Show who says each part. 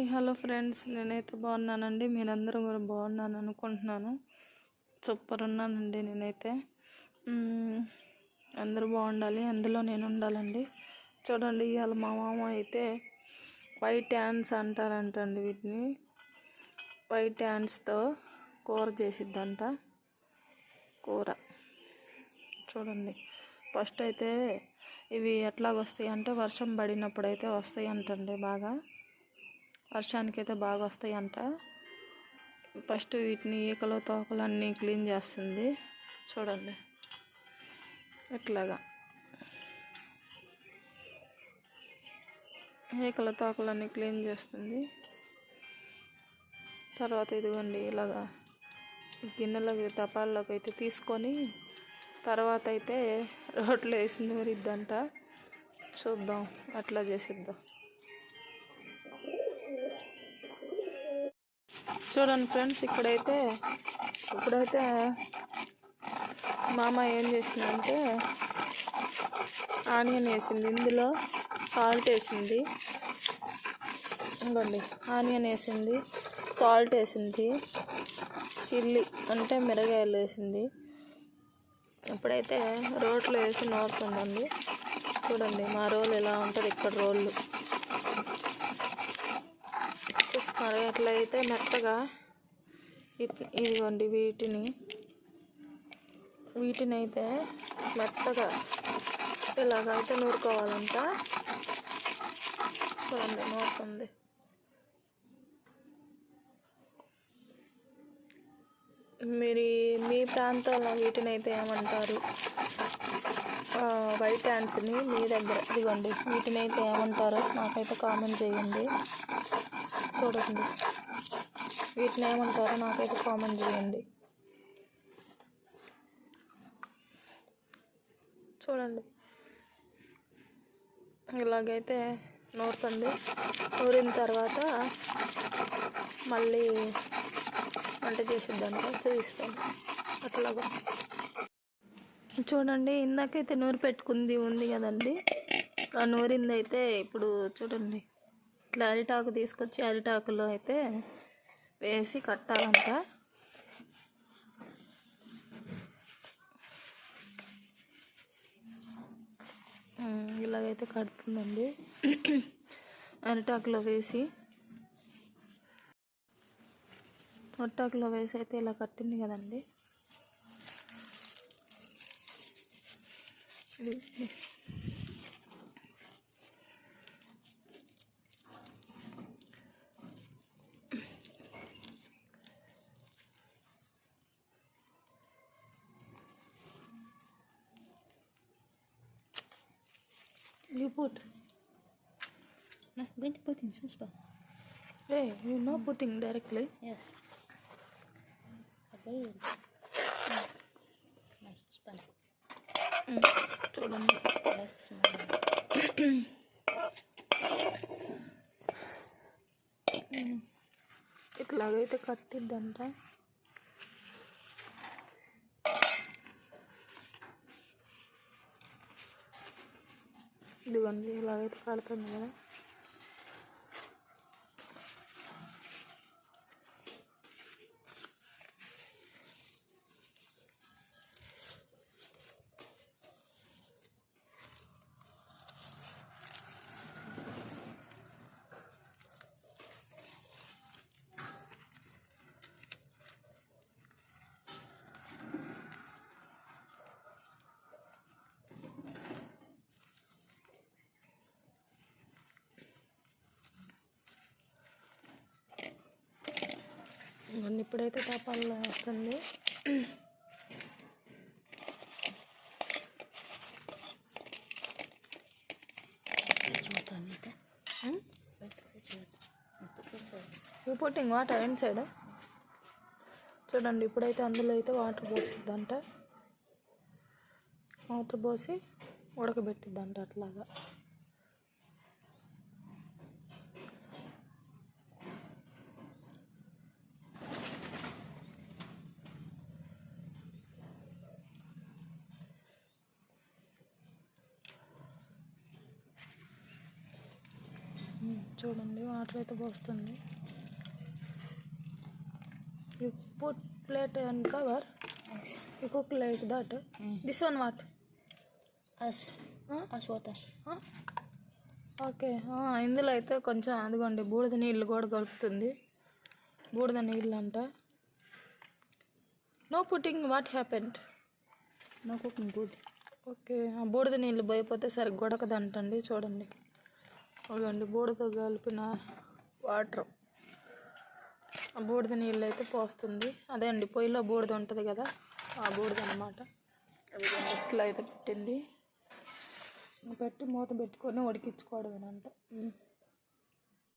Speaker 1: Hi hello friends. నేనైతే బాగున్నానండి. మీరందరూ కూడా బాగున్నాను అనుకుంటున్నాను. సూపర్ ఉన్నానండి నేనైతే. అందరూ బాగుండాలి. అందులో నేను ఉండాలండి. చూడండి ఇవాళ మా మామ అయితే వైట్ హ్యాండ్స్ అంటారంటండి వీటిని. వైట్ హ్యాండ్స్తో కూర చేసిద్దంట. కూర. చూడండి. ఫస్ట్ అయితే ఇవి ఎట్లాగొస్తాయి అంటే వర్షం పడినప్పుడు అయితే వస్తాయి అంటండి బాగా. వర్షానికి అయితే బాగా వస్తాయి అంట ఫస్ట్ వీటిని ఈకలు తోకలు అన్నీ క్లీన్ చేస్తుంది. చూడండి. ఇట్లాగా ఈకల తోకలన్నీ క్లీన్ చేస్తుంది. తర్వాత ఇదిగోండి ఇలాగా గిన్నెలోకి తపాల్లోకి అయితే తీసుకొని తర్వాత అయితే రోట్లో వేసి నూరిద్దంట చూద్దాం అట్లా చేసిద్దాం. చూడండి ఫ్రెండ్స్ ఇక్కడైతే ఇప్పుడైతే మామ ఏం చేసిందంటే ఆనియన్ వేసింది. ఇందులో సాల్ట్ వేసింది. ఇంకోండి ఆనియన్ వేసింది సాల్ట్ వేసింది చిల్లీ అంటే మిరగాయలు వేసింది. ఇప్పుడైతే రోట్లో వేసి నోరుతుందండి. చూడండి మా రోలు ఎలా ఉంటుంది ఇక్కడ రోళ్ళు. మరి అట్లయితే మెత్తగా ఇదిగోండి వీటిని. వీటిని అయితే మెత్తగా ఇలాగైతే నూరుకోవాలంట. చూడండి నూరుతుంది. మీరు మీ ప్రాంతంలో వీటిని అయితే ఏమంటారు వైట్ హ్యాండ్స్ని మీ దగ్గర ఇదిగోండి వీటిని అయితే ఏమంటారో నాకైతే కామెంట్ చేయండి. చూడండి వీటిని ఏమంటారో నాకైతే కామెంట్ చేయండి. చూడండి. ఇలాగైతే నూరుతుంది. నూరిన తర్వాత మళ్ళీ వంట చేసిద్దాంట చూపిస్తాను అట్లాగా. చూడండి ఇందాకైతే నూరు పెట్టుకుంది ఉంది కదండి. ఆ నూరింది అయితే ఇప్పుడు చూడండి. ఇట్లా అరిటాకు తీసుకొచ్చి అరిటాకులో అయితే వేసి కట్టాలంట. ఇలాగైతే కడుతుందండి. అరిటాకులో వేసి. ఒట్టాకులో వేసి అయితే ఇలా కట్టింది కదండి. ఇది You put.
Speaker 2: I'm going to put in saucepan.
Speaker 1: Hey, you not putting directly.
Speaker 2: Yes. Okay. My saucepan.
Speaker 1: Mm, చూడండి
Speaker 2: Let's smell.
Speaker 1: Mm. ఇట్లాగైతే కట్టిద్దంట ఇదిగోండి ఇలాగైతే కడుతుంది కదా నన్ను ఇప్పుడైతే టపాల్లో వేస్తుంది. You putting water and side. చూడండి ఇప్పుడైతే అందులో అయితే వాటర్ పోసిద్దంట వాటర్ పోసి ఉడకబెట్టిద్దంట అట్లాగా. చూడండి వాటర్ అయితే పోస్తుంది you put plate
Speaker 2: and
Speaker 1: cover. You cook like
Speaker 2: that.
Speaker 1: This one what
Speaker 2: As. As water.
Speaker 1: Okay ఇందులో అయితే కొంచెం అదిగోండి బూడిద నీళ్ళు కూడా కలుపుతుంది బూడిద నీళ్ళు అంట no putting what happened
Speaker 2: No cooking good.
Speaker 1: Okay బూడిద నీళ్ళు పోయిపోతే సరిగ్గా ఉడకదంటండి చూడండి అదండి బూడిద కలిపిన వాటర్. ఆ బూడిద నీళ్ళు అయితే పోస్తుంది. అదే అండి పొయ్యిలో బూడిద ఉంటుంది కదా ఆ బూడిద అనమాట ఇట్లా అయితే పెట్టింది. పెట్టి మూత పెట్టుకొని ఉడికించుకోవడమేనంట.